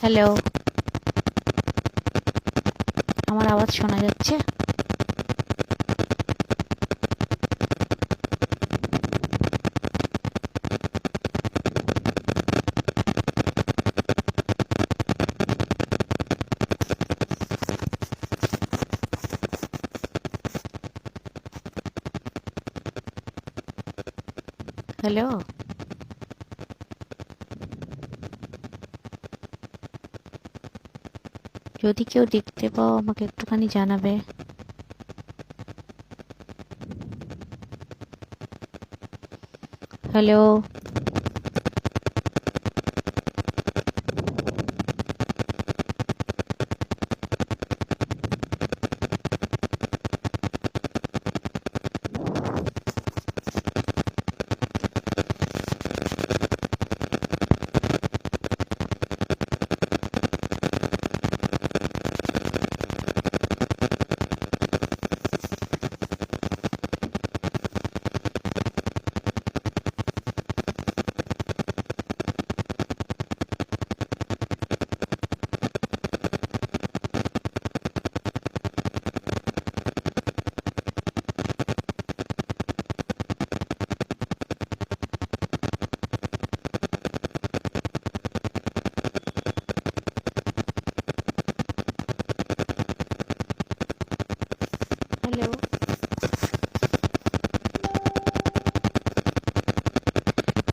Hello. আমার আওয়াজ শোনা যাচ্ছে? হ্যালো। যদি কেউ দেখতে পাও আমাকে একটুখানি জানাবে। হ্যালো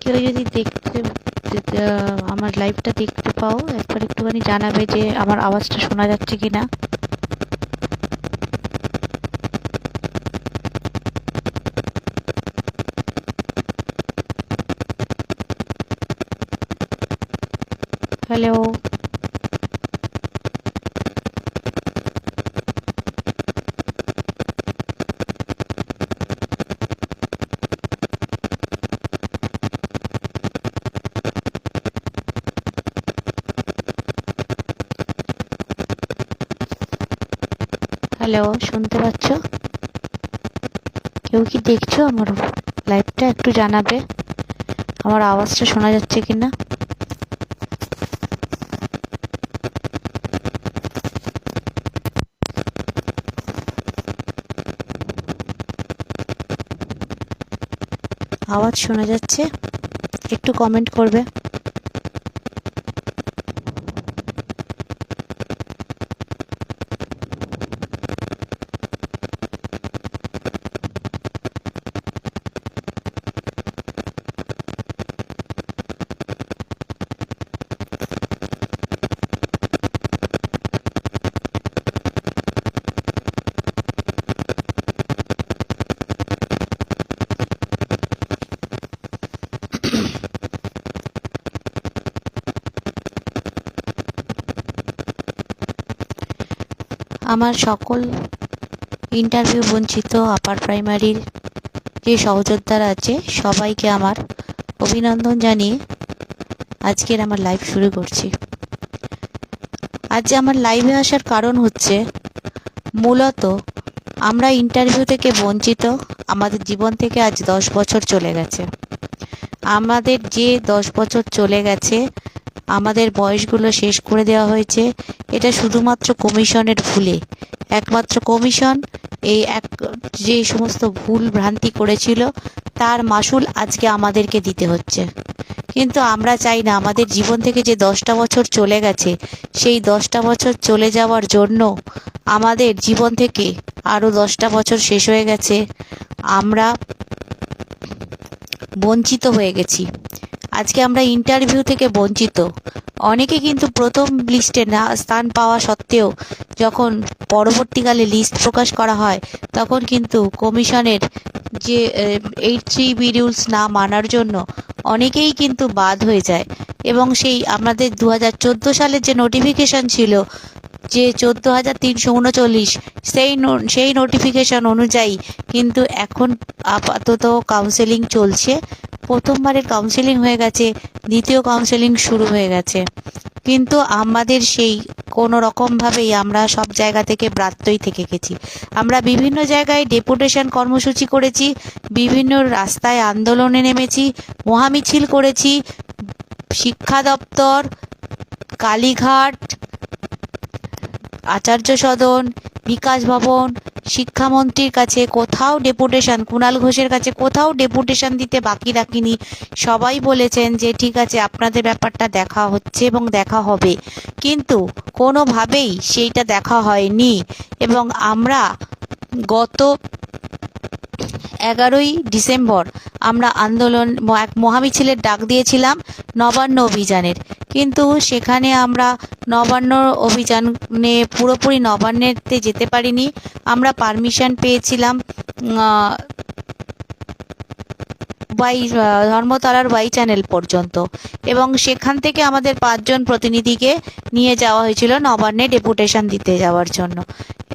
কেউ যদি দেখতে আমার লাইভটা দেখতে পাও, একবার একটুখানি জানাবে যে আমার আওয়াজটা শোনা যাচ্ছে কিনা। হ্যালো হ্যালো, শুনতে পাচ্ছ? কেউ কি দেখছ আমার লাইভটা একটু জানাবে। আমার আওয়াজটা শোনা যাচ্ছে কিনা? আওয়াজ শোনা যাচ্ছে। একটু কমেন্ট করবে। আমার সকল ইন্টারভিউ বঞ্চিত আপার প্রাইমারির যে সহযোদ্ধারা আছে, সবাইকে আমার অভিনন্দন জানিয়ে আজকের আমার লাইভ শুরু করছি। আজ আমার লাইভে আসার কারণ হচ্ছে, মূলত আমরা ইন্টারভিউ থেকে বঞ্চিত, আমাদের জীবন থেকে আজ দশ বছর চলে গেছে। আমাদের যে দশ বছর চলে গেছে, আমাদের বয়সগুলো শেষ করে দেওয়া হয়েছে এটা শুধুমাত্র কমিশনের ভুলে। একমাত্র কমিশন এই এক, যে সমস্ত ভুল ভ্রান্তি করেছিল, তার মাসুল আজকে আমাদেরকে দিতে হচ্ছে। কিন্তু আমরা চাই না আমাদের জীবন থেকে যে দশটা বছর চলে গেছে, সেই দশটা বছর চলে যাওয়ার জন্য আমাদের জীবন থেকে আরও দশটা বছর শেষ হয়ে গেছে। আমরা বঞ্চিত হয়ে গেছি। আজকে আমরা ইন্টারভিউ থেকে বঞ্চিত। অনেকে কিন্তু প্রথম লিস্টে না, স্থান পাওয়া সত্ত্বেও যখন পরবর্তীকালে লিস্ট প্রকাশ করা হয়, তখন কিন্তু কমিশনের যে এইট থ্রি বি রুলস না মানার জন্য অনেকেই কিন্তু বাদ হয়ে যায়। এবং সেই আমাদের দু হাজার চোদ্দ সালের যে নোটিফিকেশন ছিল, যে চোদ্দ হাজার তিনশো উনচল্লিশ, সেই সেই নোটিফিকেশন অনুযায়ী কিন্তু এখন আপাতত কাউন্সেলিং চলছে। প্রথমবারের কাউন্সেলিং হয়ে গেছে, দ্বিতীয় কাউন্সেলিং শুরু হয়ে গেছে। কিন্তু আমাদের সেই কোনো রকমভাবেই আমরা সব জায়গা থেকে ব্রাত্যই থেকে গেছি। আমরা বিভিন্ন জায়গায় ডেপুটেশন কর্মসূচি করেছি, বিভিন্ন রাস্তায় আন্দোলনে নেমেছি, মহামিছিল করেছি, শিক্ষা দপ্তর, কালীঘাট, আচার্য সদন, বিকাশ ভবন শিক্ষামন্ত্রীর কাছে কোথাও ডেপুটেশন কুণাল ঘোষের কাছে কোথাও ডেপুটেশন দিতে বাকি রাখিনি। সবাই বলেছেন যে, ঠিক আছে, আপনাদের ব্যাপারটা দেখা হচ্ছে এবং দেখা হবে। কিন্তু কোনোভাবেই সেইটা দেখা হয়নি। এবং আমরা গত এগারোই ডিসেম্বর আমরা আন্দোলন, এক মহামিছিলের ডাক দিয়েছিলাম নবান্ন অভিযানের। কিন্তু সেখানে আমরা নবান্ন অভিযানে পুরোপুরি নবান্নেতে যেতে পারিনি। আমরা পারমিশন পেয়েছিলাম বাই ধর্মতলার বাই চ্যানেল পর্যন্ত। এবং সেখান থেকে আমাদের পাঁচজন প্রতিনিধিকে নিয়ে যাওয়া হয়েছিল নবান্নে ডেপুটেশন দিতে যাওয়ার জন্য।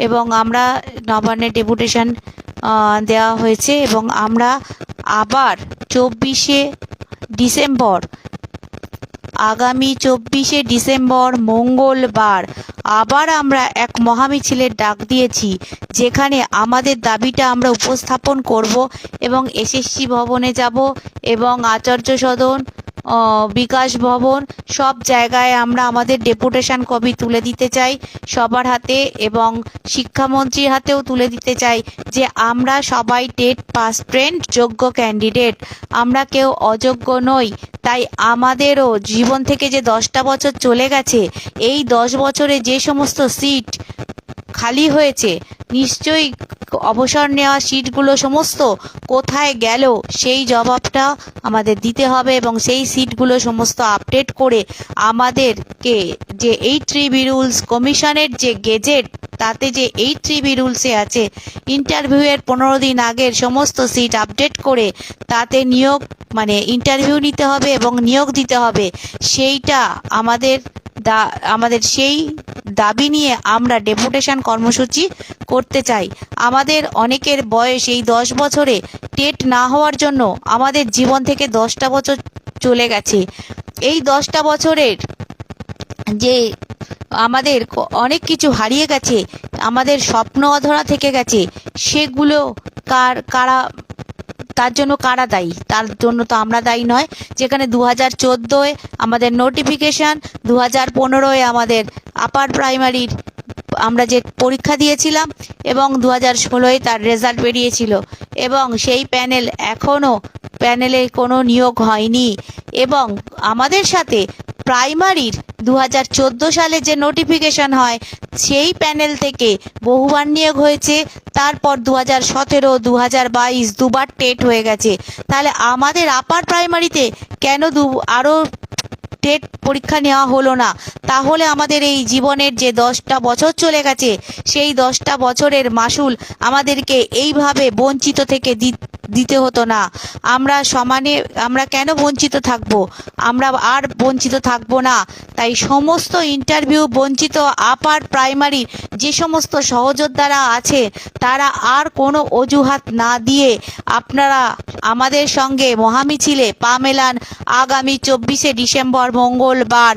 এবং আমরা নবান্নে ডেপুটেশন দেওয়া হয়েছে এবং আমরা আবার চব্বিশে ডিসেম্বর, আগামী চব্বিশে ডিসেম্বর মঙ্গলবার আবার আমরা এক মহামিছিলের ডাক দিয়েছি, যেখানে আমাদের দাবিটা আমরা উপস্থাপন করব এবং এসএসসি ভবনে যাব এবং আচার্য সদন বিকাশ ভবন, সব জায়গায় আমরা আমাদের ডেপুটেশন কপি তুলে দিতে চাই সবার হাতে এবং শিক্ষামন্ত্রীর হাতেও তুলে দিতে চাই যে আমরা সবাই টেট পাস ফ্রেন্ড যোগ্য ক্যান্ডিডেট। আমরা কেউ অযোগ্য নই। তাই আমাদেরও জীবন থেকে যে দশটা বছর চলে গেছে, এই দশ বছরে যে সমস্ত সিট খালি হয়েছে, নিশ্চয়ই অবসর নেওয়া সিটগুলো সমস্ত কোথায় গেল, সেই জবাবটা আমাদের দিতে হবে এবং সেই সিটগুলো সমস্ত আপডেট করে আমাদেরকে যে এই ট্রিবি রুলস, কমিশনের যে গেজেট, তাতে যে এই ট্রিবি রুলসে আছে, ইন্টারভিউয়ের পনেরো দিন আগের সমস্ত সিট আপডেট করে তাতে নিয়োগ মানে ইন্টারভিউ নিতে হবে এবং নিয়োগ দিতে হবে, সেইটা আমাদের দা, আমাদের সেই দাবি নিয়ে আমরা ডেপুটেশন কর্মসূচি করতে চাই। আমাদের অনেকের বয়স এই দশ বছরে টেট না হওয়ার জন্য আমাদের জীবন থেকে দশটা বছর চলে গেছে। এই দশটা বছরের যে আমাদের অনেক কিছু হারিয়ে গেছে, আমাদের স্বপ্ন অধরা থেকে গেছে, সেগুলো কার, কারা, তার জন্য কারা দায়ী? তার জন্য তো আমরা দায়ী নয়। যেখানে দু হাজার চোদ্দোয় আমাদের নোটিফিকেশান দু হাজার পনেরোয় আমাদের আপার প্রাইমারির আমরা যে পরীক্ষা দিয়েছিলাম এবং দু হাজার ষোলোয় তার রেজাল্ট বেরিয়েছিল। এবং সেই প্যানেল এখনও প্যানেলে কোনো নিয়োগ হয়নি। এবং আমাদের সাথে প্রাইমারির দু হাজার চোদ্দ সালে যে নোটিফিকেশন হয়, সেই প্যানেল থেকে বহুবার নিয়োগ হয়েছে। তারপর দু হাজার সতেরো দু হাজার বাইশ দুবার টেট হয়ে গেছে। তাহলে আমাদের আপার প্রাইমারিতে কেন দু আরও টেট পরীক্ষা নেওয়া হলো না। তাহলে আমাদের এই জীবনের যে দশটা বছর চলে গেছে, সেই দশটা বছরের মাসুল আমাদেরকে এইভাবে বঞ্চিত থেকে দি- দিতে হতো না। আমরা সমানে, আমরা কেন বঞ্চিত থাকব? আমরা আর বঞ্চিত থাকব না। তাই সমস্ত ইন্টারভিউ বঞ্চিত আপার প্রাইমারি যে সমস্ত সহযোদ্ধারা আছে, তারা আর কোনো অজুহাত না দিয়ে আপনারা আমাদের সঙ্গে মহামিছিলে পা মেলান আগামী চব্বিশে ডিসেম্বর, মঙ্গলবার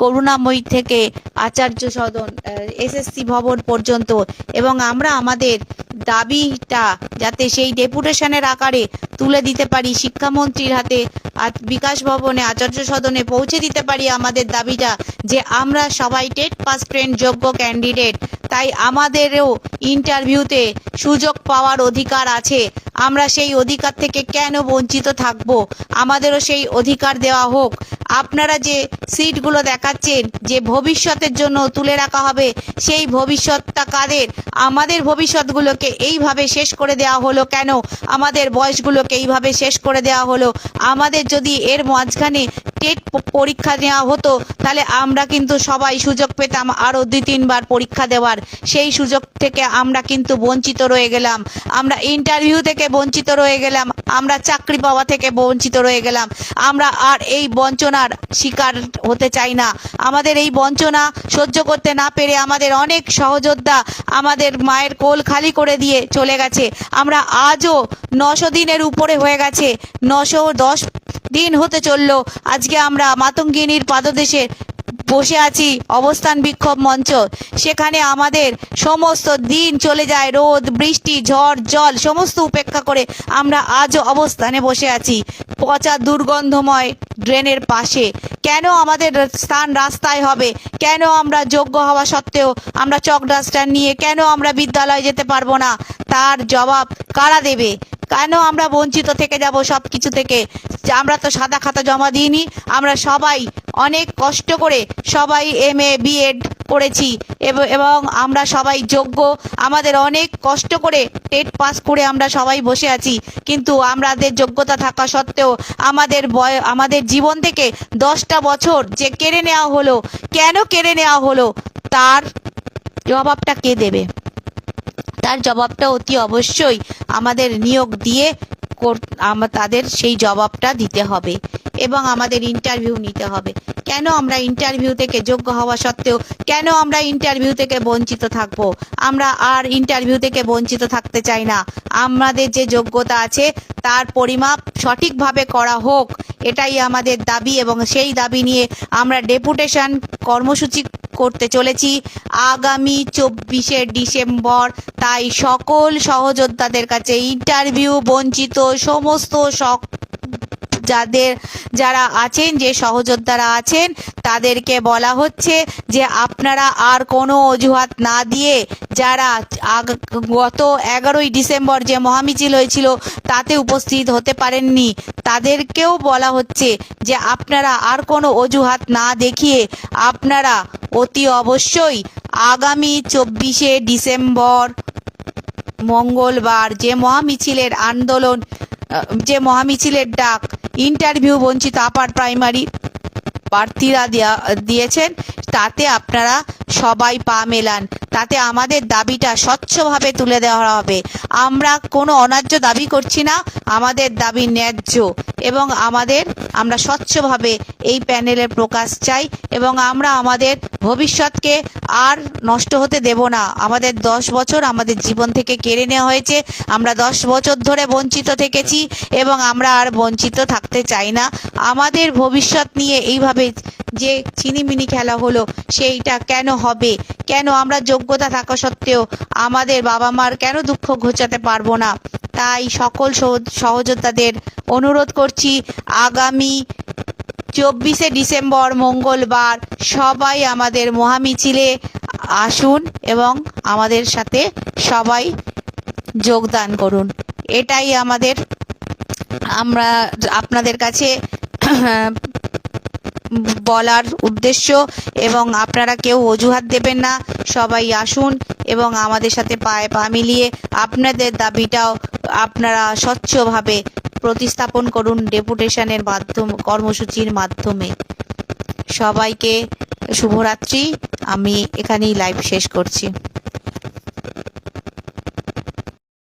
করুণাময়ী থেকে আচার্য সদন এসএসসি ভবন পর্যন্ত এবং আমরা আমাদের দাবিটা যাতে সেই ডেপুটেশনের আকারে তুলে দিতে পারি, শিক্ষামন্ত্রীর হাতে বিকাশ ভবনে, আচার্য সদনে পৌঁছে দিতে পারি আমাদের দাবিটা যে আমরা সবাই টেট পাস ফ্রেন্ড যোগ্য ক্যান্ডিডেট। তাই আমাদেরও ইন্টারভিউতে সুযোগ পাওয়ার অধিকার আছে। আমরা সেই অধিকার থেকে কেন বঞ্চিত থাকব? আমাদেরও সেই অধিকার দেওয়া হোক। আপনারা যে সিটগুলো দেখাচ্ছেন, যে ভবিষ্যতের জন্য তুলে রাখা হবে, সেই ভবিষ্যৎটা কাদের? আমাদের ভবিষ্যৎগুলোকে এইভাবে শেষ করে দেওয়া হলো কেন? আমাদের বয়সগুলোকে এইভাবে শেষ করে দেওয়া হলো? আমাদের যদি এর মাঝখানে টেট পরীক্ষা নেওয়া হতো, তাহলে আমরা কিন্তু সবাই সুযোগ পেতাম আরও দুই তিনবার পরীক্ষা দেওয়ার। সেই সুযোগ থেকে আমরা কিন্তু বঞ্চিত রয়ে গেলাম। আমরা ইন্টারভিউ থেকে বঞ্চিত রয়ে গেলাম। আমরা চাকরি পাওয়া থেকে বঞ্চিত রয়ে গেলাম। আমরা আর এই বঞ্চনার শিকার হতে চাই না। আমাদের এই বঞ্চনা সহ্য করতে না পেরে আমাদের অনেক সহযোদ্ধা আমাদের মায়ের কোল খালি করে দিয়ে চলে গেছে। আমরা আজও নশো দিনের উপরে হয়ে গেছে। নশো দশ দিন হতে চলল। আজকে আমরা মাতঙ্গিনীর পাদদেশে বসে আছি অবস্থান বিক্ষোভ মঞ্চ। সেখানে আমাদের সমস্ত দিন চলে যায়, রোদ, বৃষ্টি, ঝড়, জল, সমস্ত উপেক্ষা করে আমরা আজও অবস্থানে বসে আছি। পচা দুর্গন্ধময় ড্রেনের পাশে। কেন আমাদের স্থান রাস্তায় হবে? কেন আমরা যোগ্য হওয়া সত্ত্বেও আমরা চক ডাস্টার নিয়ে কেন আমরা বিদ্যালয়ে যেতে পারব না? তার জবাব কারা দেবে? কেন আমরা বঞ্চিত থেকে যাব সব কিছু থেকে আমরা তো সাদা খাতা জমা দিইনি, আমরা সবাই অনেক কষ্ট করে সবাই এম এ বিএড করেছি এবং আমরা সবাই যোগ্য। আমাদের অনেক কষ্ট করে টেট পাস করে আমরা সবাই বসে আছি, কিন্তু আমাদের যোগ্যতা থাকা সত্ত্বেও আমাদের বয় আমাদের জীবন থেকে দশটা বছর যে কেড়ে নেওয়া হলো, কেন কেড়ে নেওয়া হলো, তার জবাবটা কে দেবে? তার জবাবটা অতি অবশ্যই আমাদের নিয়োগ দিয়ে তাদের সেই জবাবটা দিতে হবে এবং আমাদের ইন্টারভিউ নিতে হবে। কেন আমরা ইন্টারভিউ থেকে যোগ্য হওয়া সত্ত্বেও, কেন আমরা ইন্টারভিউ থেকে বঞ্চিত থাকব? আমরা আর ইন্টারভিউ থেকে বঞ্চিত থাকতে চাই না। আমাদের যে যোগ্যতা আছে, তার পরিমাপ সঠিকভাবে করা হোক, এটাই আমাদের দাবি এবং সেই দাবি নিয়ে আমরা ডেপুটেশন কর্মসূচি করতে চলেছি আগামী চব্বিশে ডিসেম্বর। তাই সকল সহযোদ্ধাদের কাছে ইন্টারভিউ, বঞ্চিত সমস্ত সক যাদের যারা আছেন, যে সহযোদ্ধারা আছেন, তাদেরকে বলা হচ্ছে যে আপনারা আর কোনো অজুহাত না দিয়ে যারা গত এগারোই ডিসেম্বর যে মহামিছিল হয়েছিল, তাতে উপস্থিত হতে পারেননি। তাদেরকেও বলা হচ্ছে যে আপনারা আর কোনো অজুহাত না দেখিয়ে আপনারা অতি অবশ্যই আগামী চব্বিশে ডিসেম্বর, মঙ্গলবার যে মহামিছিলের আন্দোলন যে মহামিছিলের ডাক, ইন্টারভিউ বঞ্চিত আপার প্রাইমারি প্রার্থীরা দেওয়া দিয়েছেন। তাতে আপনারা সবাই পা মেলান। তাতে আমাদের দাবিটা স্বচ্ছভাবে তুলে দেওয়া হবে। আমরা কোনো অন্যায্য দাবি করছি না, আমাদের দাবি ন্যায্য এবং আমাদের, আমরা স্বচ্ছভাবে এই প্যানেলে প্রকাশ চাই এবং আমরা আমাদের ভবিষ্যৎকে আর নষ্ট হতে দেব না। আমাদের দশ বছর আমাদের জীবন থেকে কেড়ে নেওয়া হয়েছে। আমরা দশ বছর ধরে বঞ্চিত থেকেছি এবং আমরা আর বঞ্চিত থাকতে চাই না। আমাদের ভবিষ্যৎ নিয়ে এইভাবে যে চিনিমিনি খেলা হলো, সেইটা কেন হবে? কেন আমরা যোগ্যতা থাকা সত্ত্বেও আমাদের বাবা মার কেন দুঃখ ঘোচাতে পারব না? তাই সকল সহ- সহযোদ্ধাদের অনুরোধ করছি, আগামী চব্বিশে ডিসেম্বর মঙ্গলবার সবাই আমাদের মহামিছিলে আসুন এবং আমাদের সাথে সবাই যোগদান করুন। এটাই আমাদের, আমরা আপনাদের কাছে বলার উদ্দেশ্য এবং আপনারা কেউ অজুহাত দেবেন না, সবাই আসুন এবং আমাদের সাথে পায়ে পা মিলিয়ে আপনাদের দাবিটাও আপনারা স্বচ্ছভাবে প্রতিস্থাপন করুন ডেপুটেশনের মাধ্যম, কর্মসূচির মাধ্যমে। সবাইকে শুভরাত্রি, আমি এখানেই লাইভ শেষ করছি।